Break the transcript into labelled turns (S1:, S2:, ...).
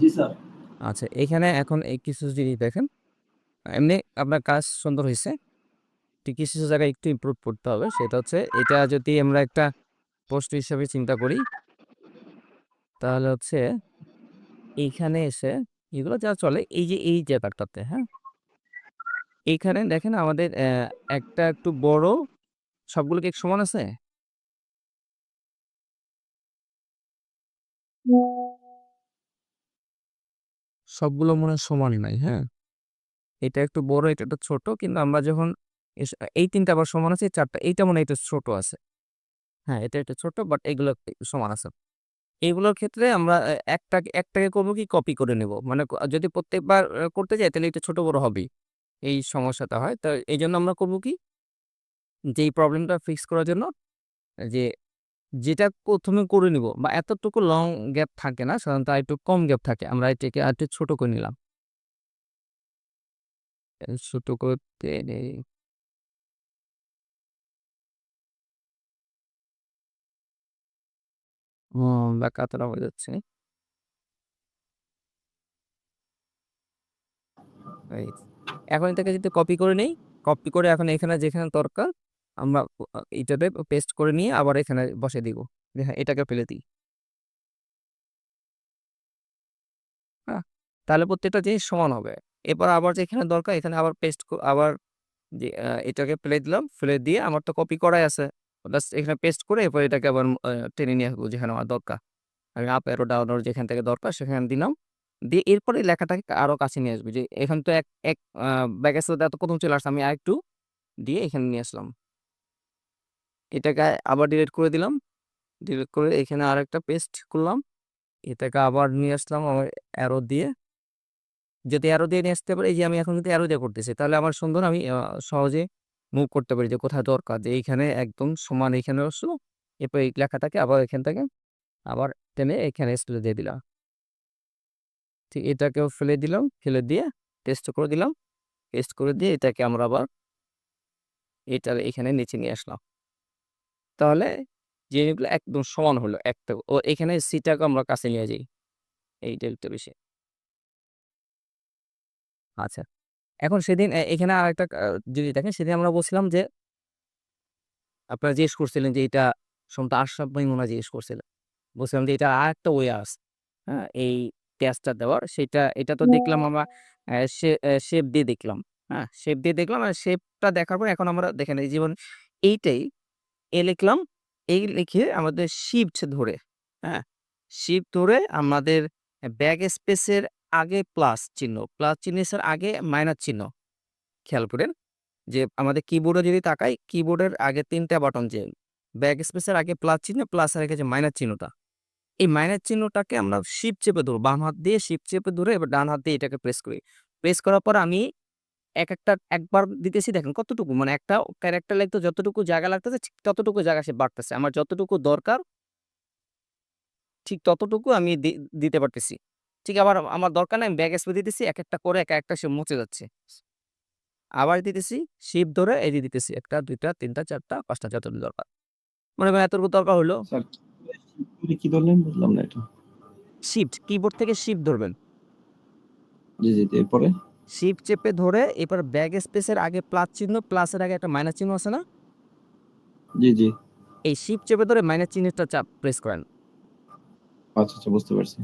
S1: জি sir.
S2: আচ্ছা এখানে এখন এই কিছু জিনিস দেখেন। এমনি আপনার কাজ সুন্দর হয়েছে ঠিক কিছু জায়গায় একটু ইমপ্রুভ করতে হবে। সেটা হচ্ছে এটা যদি আমরা একটা পোস্ট হিসাবে চিন্তা করি, তাহলে হচ্ছে এইখানে এসে এগুলো যা চলে, এই যে এই জায়গাটাতে হ্যাঁ? এইখানে দেখেন আমাদের একটা একটু বড়, সবগুলো কি সমান আছে? সবগুলো মনে হয় সমানই নাই হ্যাঁ? এটা একটু বড় এটা একটু ছোট কিন্তু আমরা যখন এই তিনটা আবার সমান আছে চারটা এইটা মনে হয় একটু ছোট আছে। হ্যাঁ এটা একটু ছোট বাট এগুলো একটু সমান আছে। এইগুলোর ক্ষেত্রে আমরা আহ, একটাকে করব কি কপি করে নেব। মানে যদি প্রত্যেকবার করতে যাই তাহলে এটা ছোট বড় হবেই এই সমস্যাটা হয়। তো এই জন্য আমরা করব কি যে এই প্রবলেমটা ফিক্স করার জন্য যে যেটা প্রথমে করে নিব বা এতটুকু লং গ্যাপ থাকে না, সাধারণত আর একটু কম গ্যাপ থাকে, আমরা এটাকে আর একটু ছোট করে নিলাম। ছোট করতে নেই। বা হয়ে যাচ্ছে। এখন এটাকে যদি কপি করে নেই কপি করে এখন এখানে যেখানে দরকার আমরা এটাতে পেস্ট করে নিয়ে আবার এখানে বসে দিব। হ্যাঁ এটাকে ফেলে দিই। হ্যাঁ তাহলে প্রত্যেকটা জিনিস সমান হবে। এরপর আবার যেখানে দরকার, এখানে আবার পেস্ট আবার এটাকে ফেলে দিলাম, ফেলে দিয়ে আমার তো কপি করাই আছে। এখানে পেস্ট করে এরপর এটাকে আবার টেনে নিয়ে আসব যেখানে আমার দরকার। আমি আপ এরো ডাউন যেখান থেকে দরকার সেখানে দিলাম। দিয়ে এরপরে লেখাটাকে আরও কাছে নিয়ে আসব যে, এখান তো এক এক ব্যাগের সাথে এত প্রথম চলে আসছে, আমি আর একটু দিয়ে এখানে নিয়ে আসলাম। এটাকে আবার ডিলিট করে দিলাম। ডিলিট করে এখানে আর একটা পেস্ট করলাম। এটাকে আবার নিয়ে আসলাম আমার অ্যারো দিয়ে। যদি অ্যারো দিয়ে নিয়ে আসতে পারি, এই যে আমি এখন যদি অ্যারো দিয়ে করতেছি, তাহলে আমার সুন্দর আমি সহজে মুভ করতে পারি যে কোথায় দরকার। যে এইখানে একদম সমান এখানে আসলো, এরপর এই লেখাটাকে আবার এখান থেকে আবার টেনে এখানে স্কুলে দিয়ে দিলাম। ঠিক এটাকেও ফেলে দিলাম, ফেলে দিয়ে টেস্ট করে দিলাম। টেস্ট করে দিয়ে এটাকে আমরা আবার এটা এখানে নিচে নিয়ে আসলাম। তাহলে জিনিসগুলো একদম সমান হলো একটা। ও এখানে সিটাকে আমরা কাছে নিয়ে যাই। এই ডেলটা বেশি। আচ্ছা। এখন সেদিন এখানে আরেকটা আহ, যদি দেখেন সেদিন আমরা বলছিলাম যে আপনারা জিজ্ঞেস করছিলেন যে এটা সম্ভবত আশরাফ ভাই মনে জিজ্ঞেস করছিলেন। বলছিলাম যে এটা আর একটা ওয়ে আস হ্যাঁ? এই টেস্টটা দেওয়ার সেটা এটা তো দেখলাম আমরা শেপ দিয়ে দেখলাম। হ্যাঁ? শেপ দিয়ে দেখলাম আর শেপটা দেখার পর এখন আমরা দেখেন এই জীবন এইটাই এ লিখলাম, এই লিখে আমাদের শিফট ধরে হ্যাঁ? শিফট ধরে আমাদের ব্যাগ স্পেসের আগে প্লাস চিহ্ন প্লাস চিহ্নের আগে মাইনাস চিহ্ন। খেয়াল করেন যে আমাদের কিবোর্ডে যদি তাকাই কিবোর্ডের আগে তিনটা বাটন যে ব্যাক স্পেসের আগে প্লাস চিহ্ন প্লাস আর যে মাইনাস চিহ্নটা, এই মাইনাস চিহ্নটাকে আমরা শিপ চেপে ধরবো, বাম হাত দিয়ে শিপ চেপে ধরে এবার ডান হাত দিয়ে এটাকে প্রেস করি। প্রেস করার পর আমি এক একটা একবার দিতেছি দেখেন কতটুকু মানে একটা ক্যারেক্টার লাগতো যতটুকু জায়গা লাগতেছে ঠিক ততটুকু জায়গা সে বাড়তেছে। আমার যতটুকু দরকার ঠিক ততটুকু আমি দিতে পারতেছি। ঠিক আবার আমার দরকার নাই ব্যাগ স্পে দিতেছি এক একটা করে এক একটা সে মুছে যাচ্ছে। আবার দিতেছি শিপ ধরে এই দিয়ে দিতেছি একটা দুইটা তিনটা চারটা পাঁচটা যতটুকু দরকার। মনে করেন এতটুকু দরকার হলো
S1: কি ধরলেন? বুঝলাম না এটা।
S2: শিফট কিবোর্ড থেকে শিফট ধরবেন।
S1: জি জি জি, এরপরে?
S2: শিফট চেপে ধরে এবার ব্যাগ স্পেসের আগে প্লাস চিহ্ন প্লাসের আগে একটা মাইনাস চিহ্ন আছে না?
S1: জি জি।
S2: এই শিফট চেপে ধরে মাইনাস চিহ্নটা চাপ প্রেস করেন।
S1: আচ্ছা আচ্ছা বুঝতে পারছি।